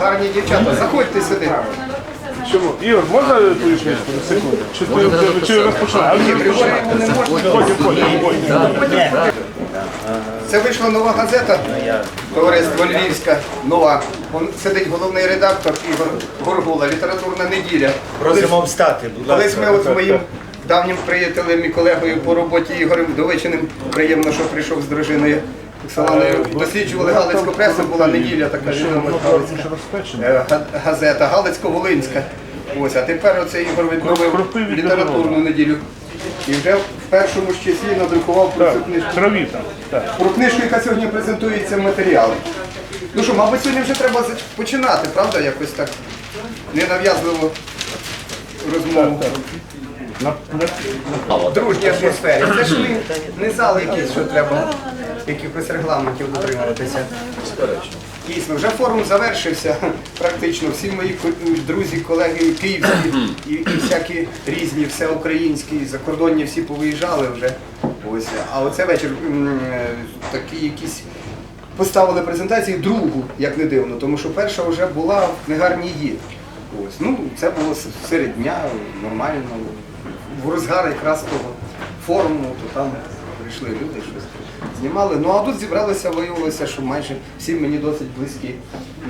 гарні дівчата. Заходьте сюди. Чому? Ігор, можна твою на секунду? Чи ти, чи потім, потім. Це вийшла нова газета, товариство Львівська, нова. Он сидить головний редактор Ігор Горгула, літературна неділя. Просимо встати, будь Колись ми от з моїм давнім приятелем і колегою по роботі Ігорем Довичиним, приємно, що прийшов з дружиною Оксаною, досліджували Галицьку пресу, була неділя така відома Галицька е, газета, Галицько-Волинська. Ось, а тепер оце Ігор відновив літературну неділю. І вже в першому ж числі надрукував про цю книжку. Так. Про книжку, яка сьогодні презентується в матеріалі. Ну що, мабуть, сьогодні вже треба починати, правда? Якось так ненав'язливо розмову. В дружній атмосфері. Це ж не, не зал якийсь, що треба якихось регламентів дотримуватися. Дійсно, вже форум завершився. Практично всі мої друзі, колеги київські і, і всякі різні, всеукраїнські, закордонні всі повиїжджали вже. Ось. А оце вечір такі якісь поставили презентації другу, як не дивно, тому що перша вже була в книгарні є. Ось. Ну, це було серед дня, нормально, в розгар якраз того форуму, то там прийшли люди, щось знімали. Ну а тут зібралося, виявилося, що майже всі мені досить близькі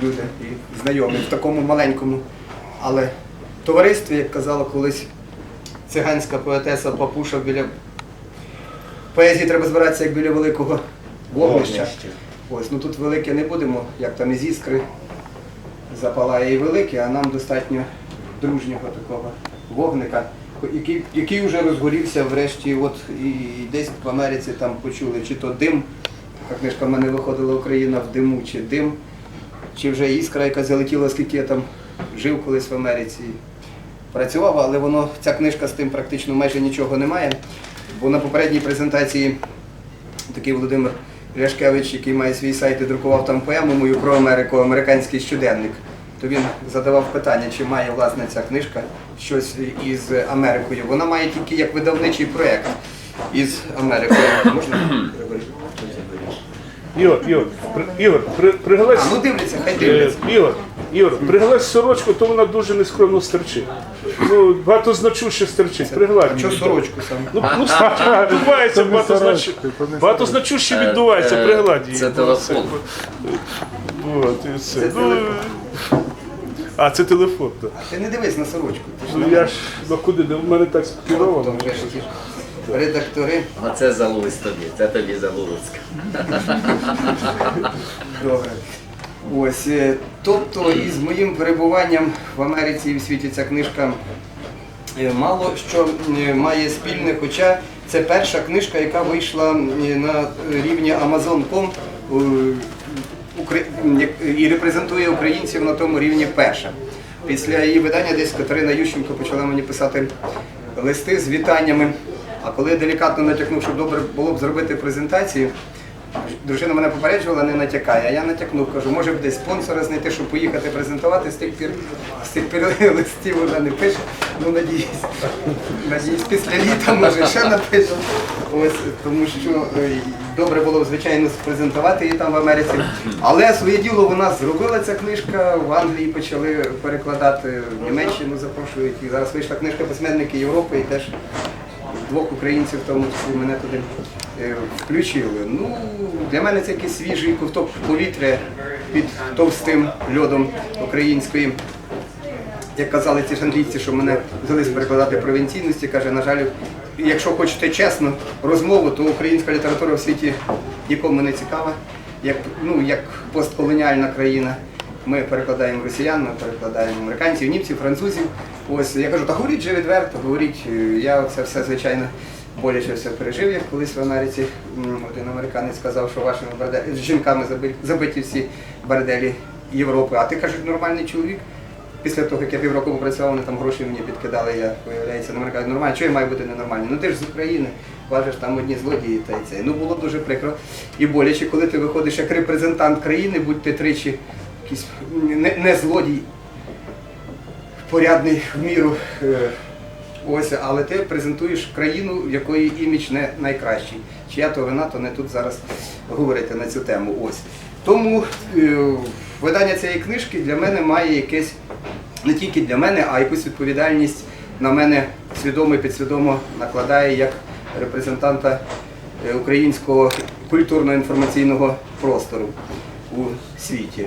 люди і знайомі в такому маленькому, але товаристві, як казала колись циганська поетеса Папуша біля поезії треба збиратися як біля великого вогнища. Вогнища. Ось, ну тут велике не будемо, як там із іскри запалає і велике, а нам достатньо дружнього такого вогника, який, який вже розгорівся врешті, от і, і десь в Америці там почули, чи то дим, така книжка в мене виходила Україна в диму, чи дим, чи вже іскра, яка залетіла, скільки я там жив колись в Америці. Працював, але воно, ця книжка з тим практично майже нічого не має. Бо на попередній презентації такий Володимир Ляшкевич, який має свій сайт і друкував там поему мою про Америку, американський щоденник, то він задавав питання, чи має власне ця книжка щось із Америкою. Вона має тільки як видавничий проєкт із Америкою. Можна? Ігор, Ігор, при, Ігор, при, пригладь, А, ну дивляться, хай е, дивляться. Ігор, Ігор, пригладь сорочку, то вона дуже нескромно стерчить. Ну, багатозначуще стерчить, пригладь. Її. сорочку саме? Ну, ну, відбувається багатознач... багатозначуще відбувається, Е, пригладь її. це телефон. От, і все. Це Ну, телефон. А, це телефон, так. Ти не дивись на сорочку. Ти ж Ну я ж, ну куди, де в мене так скеровано. там вже ж ті ж редактори. Оце тобі, це тобі залуцька. Добре. Ось, е, тобто із моїм перебуванням в Америці і в світі ця книжка е, мало що е, має спільне, хоча це перша книжка, яка вийшла е, на рівні Amazon.com е, і репрезентує українців на тому рівні перша. Після її видання десь Катерина Ющенко почала мені писати листи з вітаннями. А коли я делікатно натякнув, що добре було б зробити презентацію, Дружина мене попереджувала, не натякає, а я натякнув, кажу, може б десь спонсора знайти, щоб поїхати презентувати, з тих пір, з тих пір листів вона не пише. Ну, надіюсь, надіюсь, після літа може ще напише. Ось, тому що е, добре було звичайно, презентувати її там в Америці. Але своє діло вона зробила ця книжка, в Англії почали перекладати, в Німеччину запрошують. І зараз вийшла книжка письменники Європи і теж двох українців тому мене туди включили. Ну, для мене це якийсь свіжий ковток повітря під товстим льодом української. Як казали ці ж англійці, що мене взялись перекладати провінційності, каже, на жаль, якщо хочете чесно розмову, то українська література в світі нікому не цікава, як, ну, як постколоніальна країна. Ми перекладаємо росіян, ми перекладаємо американців, німців, французів. Ось я кажу, та говоріть же відверто, говоріть. Я це все звичайно боляче все пережив, як колись в Америці один американець сказав, що вашими барде- жінками забиті всі борделі Європи. А ти кажеш, нормальний чоловік. Після того, як я півроку попрацював, вони там гроші мені підкидали, я виявляється, на кажуть, нормально, чого я маю бути ненормальним? Ну ти ж з України, кажеш, там одні злодії та й це. Ну було дуже прикро і боляче, коли ти виходиш як репрезентант країни, будь ти тричі якийсь не, не злодій, порядний в міру. Ось, але ти презентуєш країну, в якої імідж не найкращий. Чия то вина, то не тут зараз говорити на цю тему. Ось. Тому е, видання цієї книжки для мене має якесь не тільки для мене, а якусь відповідальність на мене свідомо і підсвідомо накладає як репрезентанта е, українського культурно-інформаційного простору у світі.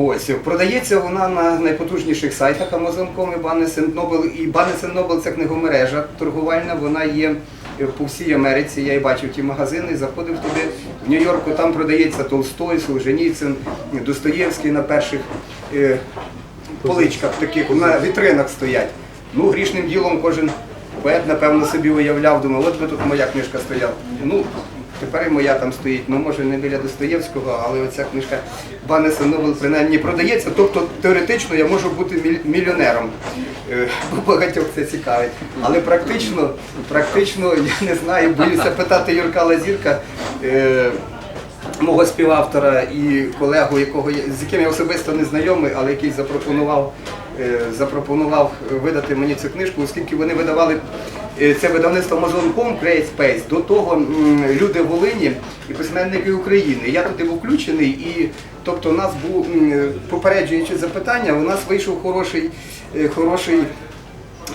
Ось продається вона на найпотужніших сайтах Amazon.com і Noble. І Noble – це книгомережа торгувальна. Вона є е, по всій Америці. Я і бачив ті магазини, заходив туди. В Нью-Йорку там продається Толстой, Солженіцин, Достоєвський на перших е, поличках таких на вітринах стоять. Ну, грішним ділом кожен поет, напевно, собі уявляв, думав, от би тут моя книжка стояла. Ну, тепер і моя там стоїть, ну може не біля Достоєвського, але оця книжка Банеса Новел принаймні продається. Тобто теоретично я можу бути мільйонером. Е, Бо багатьох це цікавить. Але практично, практично я не знаю, боюся питати Юрка Лазірка. е, мого співавтора і колегу, якого з яким я особисто не знайомий, але який запропонував, запропонував видати мені цю книжку, оскільки вони видавали е, це видавництво Amazon.com Create Space, до того люди Волині і письменники України. Я туди був включений, і тобто у нас був попереджуючи запитання, у нас вийшов хороший, е, хороший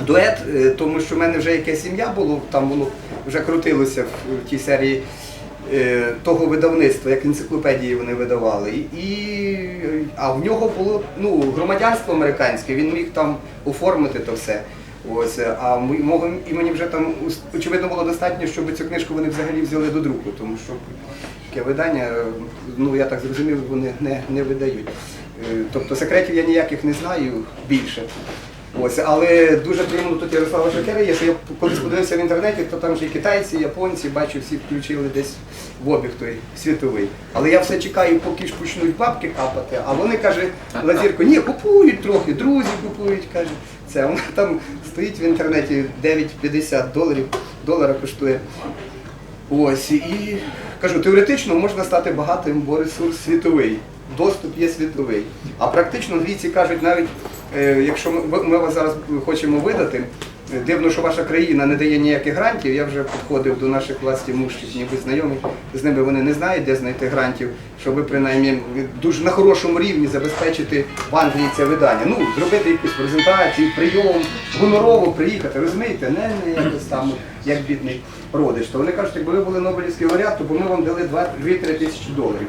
дует, е, тому що в мене вже якесь ім'я було, там воно вже крутилося в, тій серії е, того видавництва, як енциклопедії вони видавали. І, а в нього було ну, громадянство американське, він міг там оформити то все. Ось, а мого імені вже там очевидно було достатньо, щоб цю книжку вони взагалі взяли до друку, тому що таке видання, е, ну я так зрозумів, вони не, не видають. Е, Тобто секретів я ніяких не знаю більше. Ось, але дуже приємно тут Ярослава Шакера є, що я колись подивився в інтернеті, то там же і китайці, і японці, бачу, всі включили десь в обіг той світовий. Але я все чекаю, поки ж почнуть бабки капати, а вони каже, Лазірко, ні, купують трохи, друзі купують, каже. Це вона там стоїть в інтернеті 9,50 доларів, долара коштує. Ось і кажу, теоретично можна стати багатим, бо ресурс світовий. Доступ є світовий. А практично англійці кажуть, навіть е, якщо ми, ми вас зараз хочемо видати, е, дивно, що ваша країна не дає ніяких грантів. Я вже підходив до наших власті мужчих, ніби знайомі. З ними вони не знають, де знайти грантів, щоб принаймні дуже на хорошому рівні забезпечити в Англії це видання. Ну, зробити якусь презентацію, прийом, гонорово приїхати, розумієте, не, не якось там, як бідний родич. То вони кажуть, якби ви були Нобелівський лауреат, то б ми вам дали 2-3 тисячі доларів.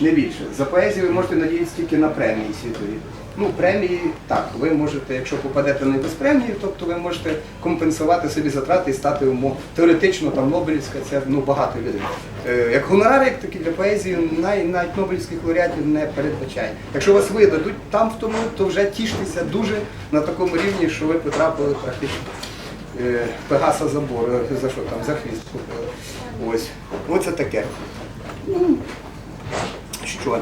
Не більше. За поезію ви можете надіятися тільки на премії світові. Ну, премії так, ви можете, якщо попадете на без премії, тобто ви можете компенсувати собі затрати і стати умов. Теоретично там Нобелівська, це ну, багато людей. Е, як гонорари, як такі для поезії, най, навіть Нобелівських лауреатів не передбачає. Якщо вас видадуть там в тому, то вже тіштеся дуже на такому рівні, що ви потрапили практично е, Пегаса забор, е, за що там, за хвіст купили. Ось. Оце таке. Що?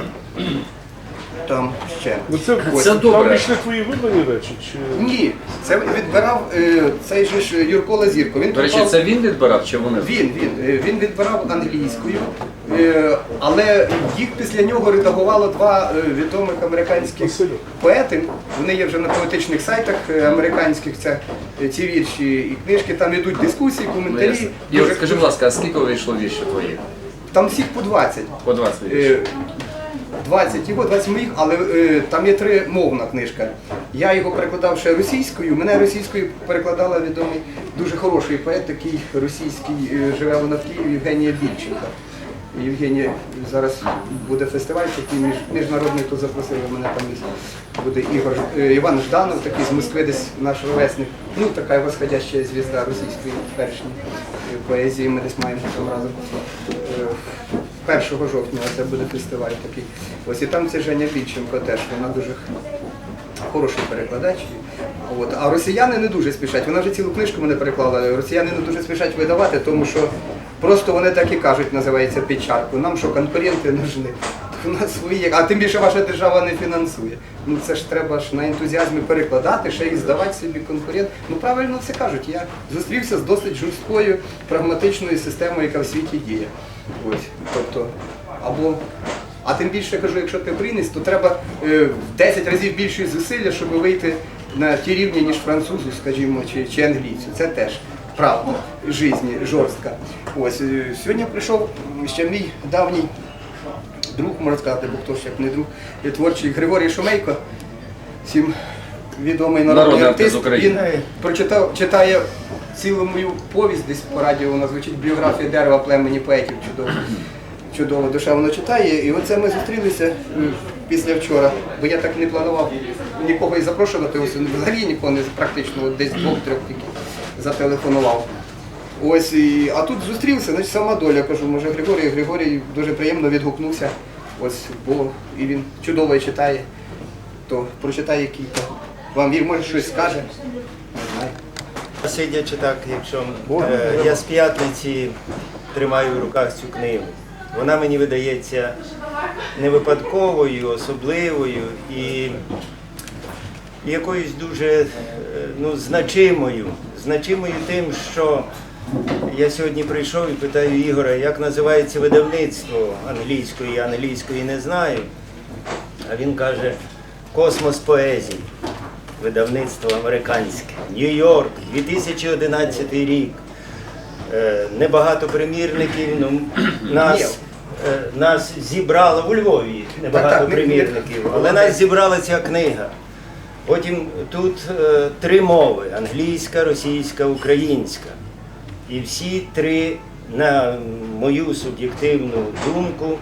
Там ще. Ну це, Це там добре. твої вибрані речі? Чи... Ні, це відбирав е, цей же ж Юрко Лазірко. Він До речі, попав- це він відбирав чи вони? Він, він, е, він відбирав англійською, е, але їх після нього редагувало два е, відомих американських Василю. поети. Вони є вже на поетичних сайтах е, американських. Це е, ці вірші і книжки. Там ідуть дискусії, Ну, коментарі. ясно. Юр, скажи, будь ласка, а скільки вийшло віршів твоїх? Там всіх по 20. По 20 Е, 20 його, 20 моїх, але е, там є три мовна книжка. Я його перекладав ще російською. Мене російською перекладала відомий дуже хороший поет, такий російський, е, живе вона в Києві, Євгенія Більченка. Євгенія, зараз буде фестиваль, такий між, міжнародний, то запросили мене там десь буде Ігор е, Іван Жданов, такий з Москви, десь наш ровесник. Ну, така восходяща звізда російської першньої е, поезії. Ми десь маємо там разом. Е, 1 жовтня це буде фестиваль такий. Ось і там це Женя Більченко теж, вона дуже хороший перекладач. От. А росіяни не дуже спішать. Вона вже цілу книжку мене переклала. Росіяни не дуже спішать видавати, тому що просто вони так і кажуть, називається під чарку. Нам що конкуренти нужны. У нас свої, а тим більше ваша держава не фінансує. Ну це ж треба ж на ентузіазмі перекладати, ще й здавати собі конкурент. Ну правильно все кажуть. Я зустрівся з досить жорсткою прагматичною системою, яка в світі діє. Ось, тобто, або а тим більше кажу, якщо ти українець, то треба е, в 10 разів більше зусилля, щоб вийти на ті рівні, ніж французу, скажімо, чи, чи англійцю. Це теж правда житті, жорстка. Ось е, сьогодні прийшов ще мій давній друг, можна сказати, бо хто ж як не друг, творчий Григорій Шумейко, всім відомий народний Народний артист. Він прочитав, читає цілу мою повість, десь по радіо вона звучить біографія дерева племені поетів чудово. Чудово душевно читає. І оце ми зустрілися після вчора, бо я так не планував нікого і запрошувати, ось взагалі нікого не практично, десь двох-трьох тільки зателефонував. Ось і, а тут зустрівся, значить сама доля. Кажу, може Григорій, Григорій дуже приємно відгукнувся. Ось, бо і він чудово читає, то прочитає кілька. Вам він може щось скаже. Сидячи так, якщо е, я з п'ятниці тримаю в руках цю книгу. Вона мені видається не випадковою, особливою і якоюсь дуже е, ну, значимою. Значимою тим, що я сьогодні прийшов і питаю Ігора, як називається видавництво англійської, я англійської не знаю. А він каже Космос поезії, видавництво американське, Нью-Йорк, 2011 рік. Е, Небагато примірників. Ну, нас, е, нас зібрало у Львові небагато примірників, але нас зібрала ця книга. Потім тут е, три мови: англійська, російська, українська. І всі три, на мою суб'єктивну думку,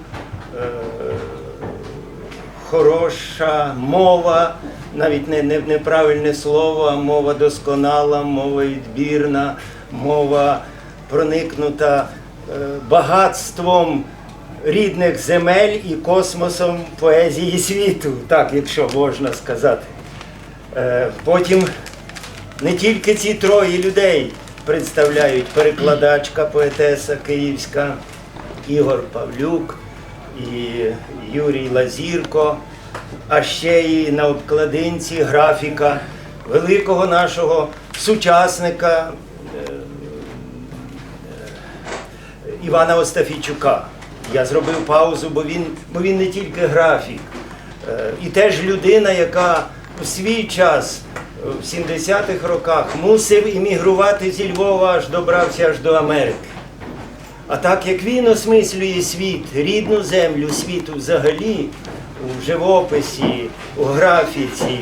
хороша мова, навіть не, не неправильне слово, а мова досконала, мова відбірна, мова проникнута е, багатством рідних земель і космосом поезії світу, так якщо можна сказати. Е, Потім не тільки ці троє людей представляють перекладачка, поетеса київська Ігор Павлюк і Юрій Лазірко, а ще і на обкладинці графіка великого нашого сучасника е, Івана Остафійчука. Я зробив паузу, бо він, бо він не тільки графік, е, і теж людина, яка у свій час е, в 70-х роках мусив іммігрувати зі Львова аж добрався аж до Америки. А так як він осмислює світ, рідну землю світу взагалі, у живописі, у графіці,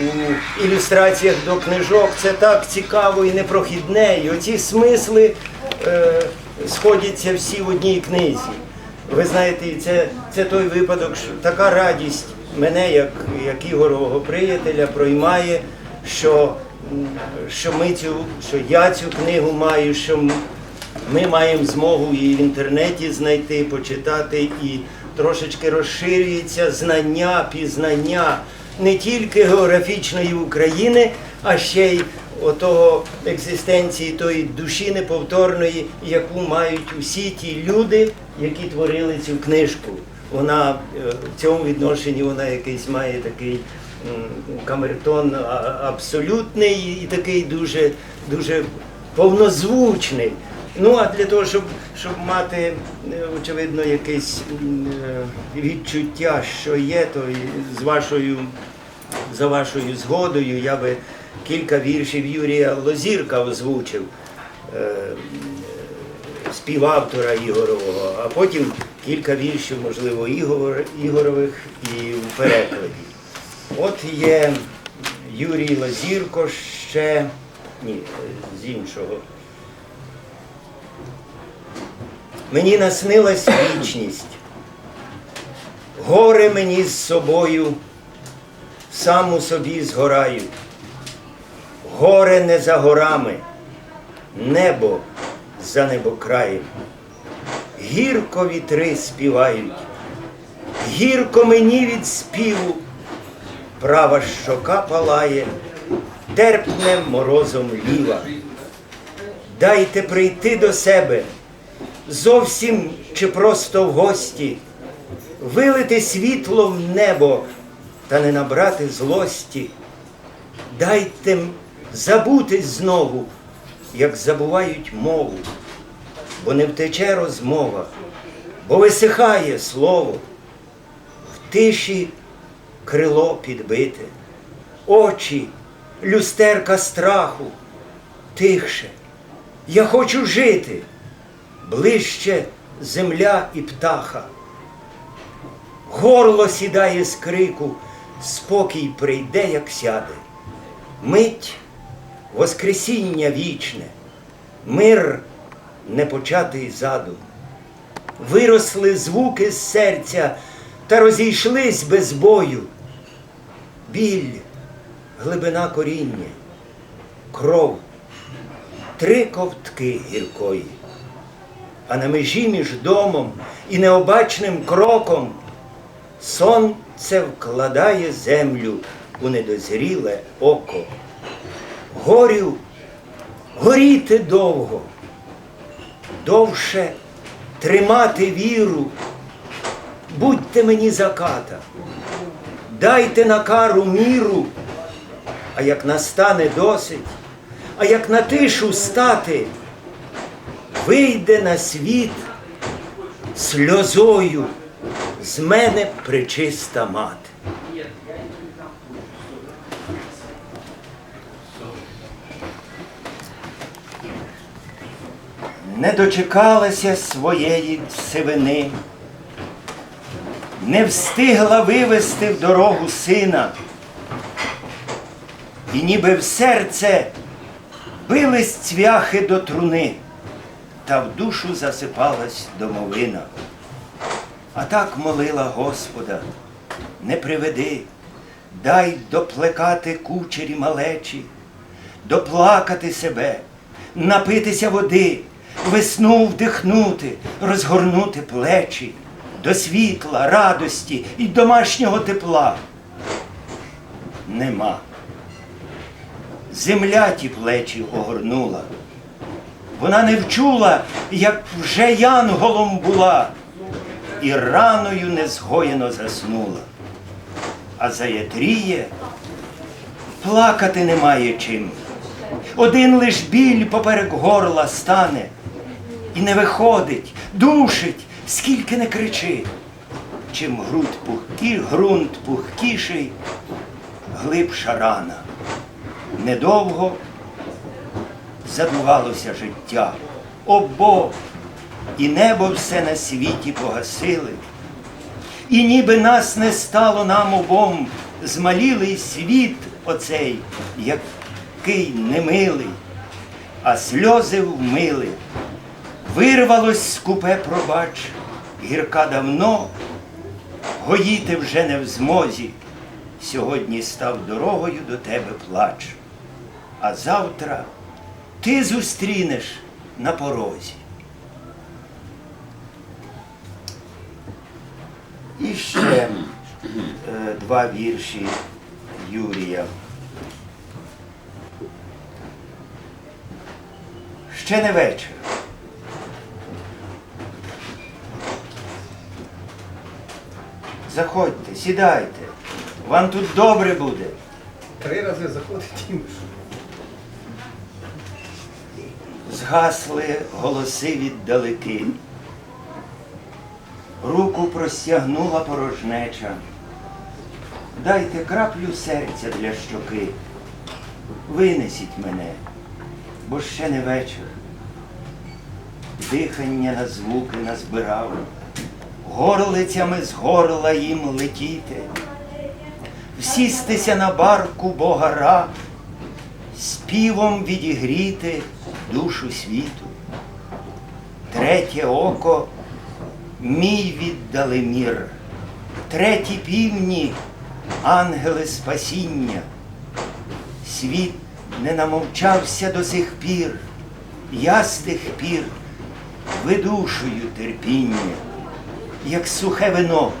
у ілюстраціях до книжок, це так цікаво і непрохідне. І оці смисли е, сходяться всі в одній книзі. Ви знаєте, це, це той випадок, що така радість мене, як, як Ігорового приятеля, проймає, що, що, ми цю, що я цю книгу маю, що ми маємо змогу її в інтернеті знайти, почитати і трошечки розширюється знання, пізнання не тільки географічної України, а ще й отого екзистенції тої душі неповторної, яку мають усі ті люди, які творили цю книжку. Вона е, в цьому відношенні вона якийсь має такий камертон абсолютний і такий дуже, дуже повнозвучний. Ну а для того, щоб, щоб мати, е, очевидно, якесь е, відчуття, що є, то з вашою, за вашою згодою я би кілька віршів Юрія Лозірка озвучив, е, співавтора Ігорового, а потім кілька віршів, можливо, Ігор, Ігорових і в перекладі. От є Юрій Лазірко ще ні, з іншого. Мені наснилась вічність. Гори мені з собою сам у собі згорають. Горе не за горами, небо за небокраєм. Гірко вітри співають, гірко мені від співу, права щока палає, терпне морозом ліва. Дайте прийти до себе зовсім чи просто в гості, вилити світло в небо та не набрати злості. Дайте забутись знову, як забувають мову, бо не втече розмова, бо висихає слово, в тиші крило підбите, очі, люстерка страху, тихше. Я хочу жити ближче земля і птаха. горло сідає з крику, спокій прийде, як сяде. Мить Воскресіння вічне, мир непочатий заду. Виросли звуки з серця та розійшлись без бою. Біль, глибина коріння, кров, три ковтки гіркої. А на межі між домом і необачним кроком сонце вкладає землю у недозріле око. Горю, горіти довго, довше тримати віру. Будьте мені заката, дайте на кару міру, а як настане досить, а як на тишу стати, вийде на світ сльозою. З мене причиста мати. Не дочекалася своєї сивини, не встигла вивести в дорогу сина, і ніби в серце бились цвяхи до труни, та в душу засипалась домовина. А так молила Господа, не приведи, дай доплекати кучері малечі, доплакати себе, напитися води, весну вдихнути, розгорнути плечі, до світла, радості і домашнього тепла. Нема. Земля ті плечі огорнула. Вона не вчула, як вже янголом була, і раною незгоєно заснула. А заятріє, плакати немає чим. Один лиш біль поперек горла стане, і не виходить, душить, скільки не кричи. Чим грудь пухкі, ґрунт пухкіший, глибша рана. Недовго задувалося життя. О Бог! І небо все на світі погасили. І ніби нас не стало нам обом, змалілий світ оцей, який немилий, а сльози вмили. Вирвалось скупе пробач, гірка давно, гоїти вже не в змозі. Сьогодні став дорогою до тебе плач, а завтра ти зустрінеш на порозі. І ще е, два вірші Юрія. Ще не вечір. Заходьте, сідайте. Вам тут добре буде. Три рази заходить і Згасли голоси віддалеки. Руку простягнула порожнеча. Дайте краплю серця для щоки. Винесіть мене, бо ще не вечір. Дихання на звуки назбирав, горлицями з горла їм летіти, всістися на барку Бога раб, співом відігріти душу світу. Третє око мій віддали мір, треті півні ангели спасіння. Світ не намовчався до сих пір, я з тих пір видушую терпіння, як сухе вино,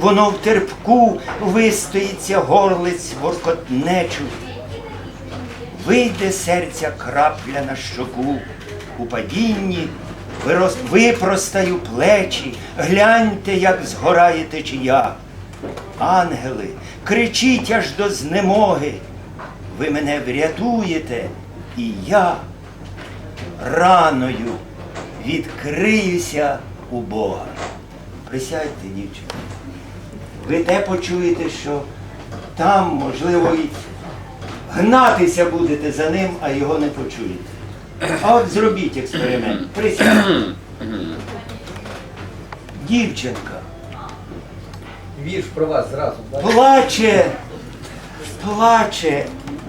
воно в терпку вистоїться горлиць воркотнечу. Вийде серця крапля на щоку, у падінні випростаю плечі, гляньте, як згорає течія. Ангели, кричіть аж до знемоги, ви мене врятуєте, і я раною відкриюся у Бога. Присядьте, дівчина. Ви те почуєте, що там, можливо, і гнатися будете за ним, а його не почуєте. А от зробіть експеримент. Присядьте. Дівчинка. вірш про вас зразу. так? Плаче, плаче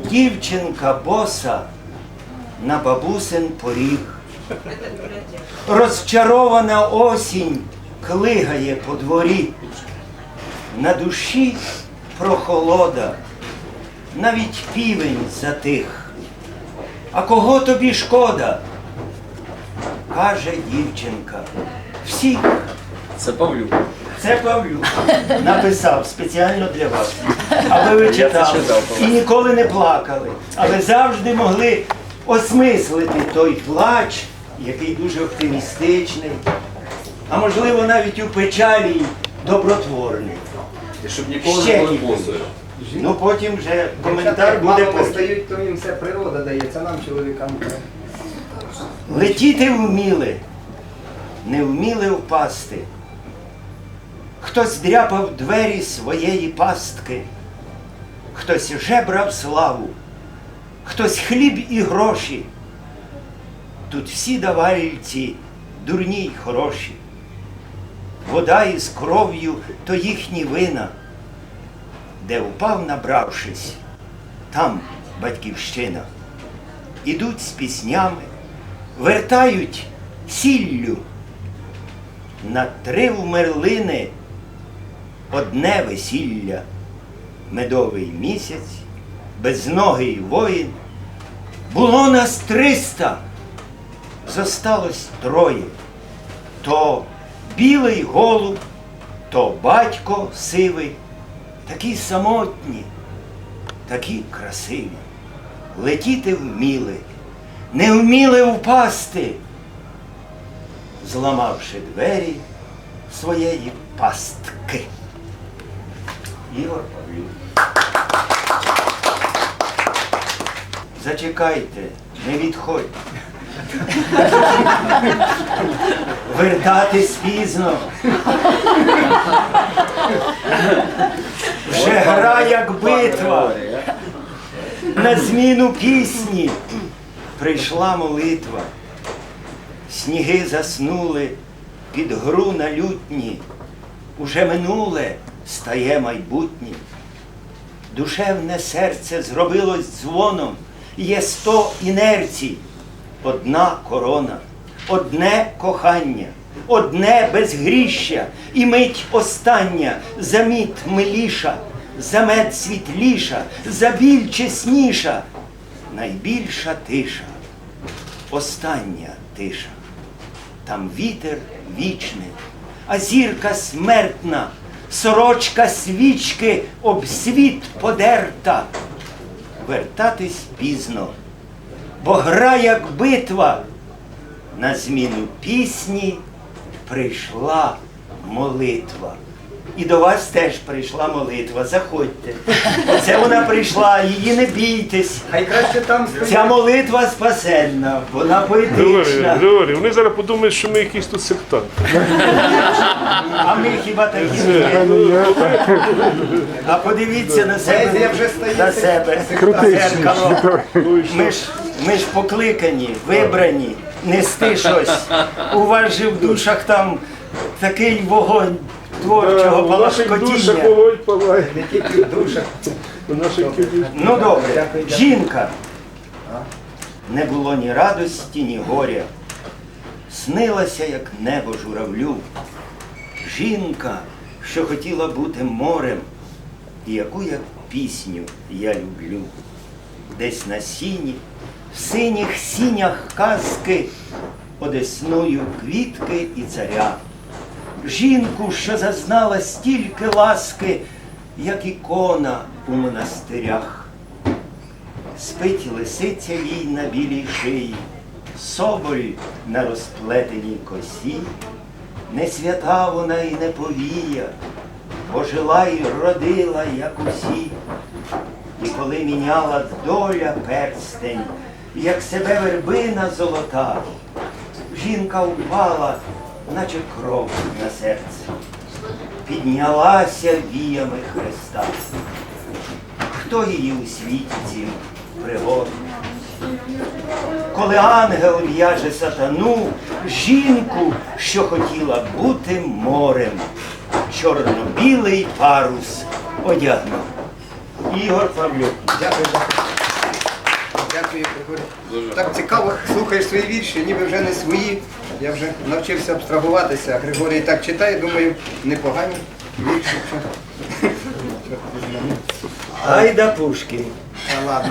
дівчинка боса на бабусин поріг. Розчарована осінь клигає по дворі. На душі прохолода, навіть півень затих. А кого тобі шкода? каже дівчинка. Всіх Це Павлюк. це Павлюк написав спеціально для вас, аби ви читали читав, і ніколи не плакали, але завжди могли осмислити той плач, який дуже оптимістичний, а можливо навіть у печалі добротворний. Щоб ніколи Ще не кілька. босою. Ну потім вже коментар буде мало потім. стають, то їм все природа дає, це нам чоловікам. Летіти вміли, не вміли впасти. Хтось дряпав двері своєї пастки, хтось жебрав славу, хтось хліб і гроші. Тут всі давальці дурні й хороші. Вода із кров'ю то їхні вина, де впав, набравшись, там батьківщина. Ідуть з піснями, вертають сіллю. На три вмерлини одне весілля, медовий місяць, безногий воїн. Було нас триста, зосталось троє. То білий голуб, то батько сивий, такі самотні, такі красиві. Летіти вміли, не вміли впасти, зламавши двері своєї пастки. Ігор Павлюк. Зачекайте, не відходьте. Вертатись пізно. Вже гра як битва. На зміну пісні прийшла молитва. Сніги заснули під гру на лютні. Уже минуле стає майбутнє. Душевне серце зробилось дзвоном, є сто інерцій, одна корона, одне кохання, одне безгріща, і мить остання, заміт миліша, замет світліша, за біль чесніша, найбільша тиша, остання тиша. Там вітер вічний, а зірка смертна, сорочка свічки об світ подерта. Вертатись пізно, бо гра як битва. На зміну пісні прийшла молитва. І до вас теж прийшла молитва. Заходьте. Оце вона прийшла, її не бійтесь. Хай краще там Ця молитва спасенна, вона поетична. Григорій, вони зараз подумають, що ми якісь тут сектанти. А ми хіба такі не є? А подивіться на себе. Вже на себе. Ми ж, ми ж покликані, вибрані, нести щось. У вас же в душах там такий вогонь творчого У наших душах вогонь палає. Не тільки в душах. У наших кількох. Ну добре, жінка. Не було ні радості, ні горя. Снилася, як небо журавлю. Жінка, що хотіла бути морем, і яку я пісню я люблю. Десь на сіні, в синіх сінях казки, одесною квітки і царя. Жінку, що зазнала стільки ласки, як ікона у монастирях. Спить лисиця їй на білій шиї, соболь на розплетеній косі, не свята вона і не повія, бо жила й родила, як усі. І коли міняла доля перстень, як себе вербина золота, жінка впала, наче кров на серце, піднялася віями Христа. Хто її у світі цім пригодить? Коли ангел в'яже сатану, жінку, що хотіла бути морем, чорно-білий парус одягнув. Ігор Павлюк. Дякую, дякую. Григорій. Так цікаво слухаєш свої вірші, ніби вже не свої. Я вже навчився абстрагуватися. Григорій так читає, думаю, непогані вірші. Айда Пушкін.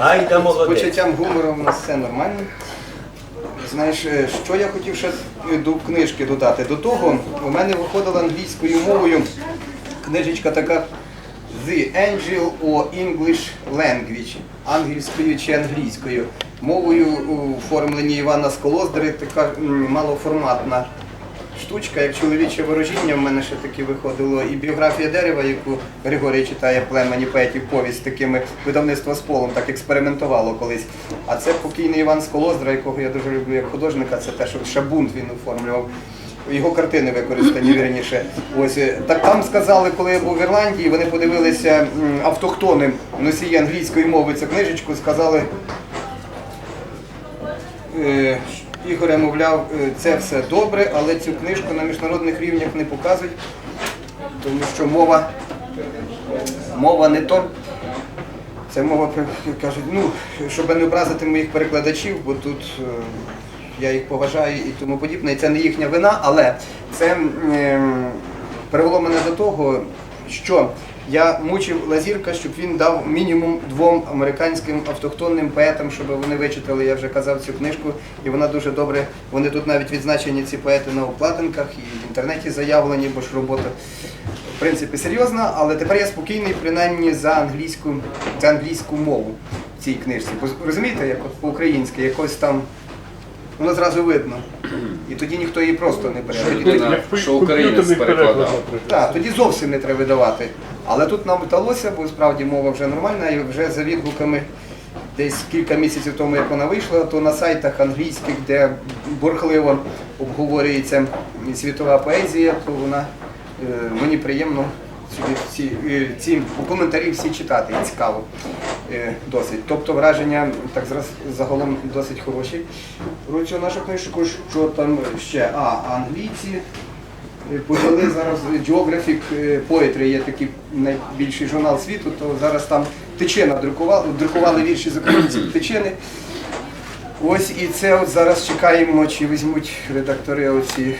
Айда З почуттям гумору у нас все нормально. Знаєш, е, що я хотів ще до книжки додати? До того у мене виходила англійською мовою книжечка така The Angel or English Language, англійською чи англійською. Мовою у оформленні Івана Сколоздри така малоформатна штучка, як чоловіче ворожіння, в мене ще таки виходило, і біографія дерева, яку Григорій читає племені поетів повість такими видавництво з полом, так експериментувало колись. А це покійний Іван Сколоздра, якого я дуже люблю як художника, це те, що Шабунт він оформлював. Його картини використані вірніше. Ось е, так там сказали, коли я був в Ірландії, вони подивилися м, автохтони носії англійської мови цю книжечку, сказали, Е, Ігоре, мовляв, е, це все добре, але цю книжку на міжнародних рівнях не показують, тому що мова, мова не то. Це мова, кажуть, ну, щоб не образити моїх перекладачів, бо тут я їх поважаю і тому подібне. І це не їхня вина, але це м, привело мене до того, що я мучив Лазірка, щоб він дав мінімум двом американським автохтонним поетам, щоб вони вичитали, я вже казав цю книжку, і вона дуже добре. Вони тут навіть відзначені ці поети на оплатинках і в інтернеті заявлені, бо ж робота в принципі серйозна, але тепер я спокійний принаймні за англійську, за англійську мову в цій книжці. Бо розумієте, як от по-українськи, якось там воно зразу видно. І тоді ніхто її просто не бере. Тоді- тоді- що українець наприклад. так, тоді зовсім не треба видавати. Але тут нам вдалося, бо справді мова вже нормальна, і вже за відгуками десь кілька місяців тому, як вона вийшла, то на сайтах англійських, де бурхливо обговорюється світова поезія, то вона е, мені приємно ці, е, ці коментарі всі читати, і цікаво е, досить. Тобто враження так зраз- загалом досить хороші. Про цю нашу книжку, що там ще? А, англійці. Е, Почали зараз Geographic Poetry, є такий найбільший журнал світу, то зараз там тичина друкували, друкували вірші з українців тичини. Ось і це от зараз чекаємо, чи візьмуть редактори оці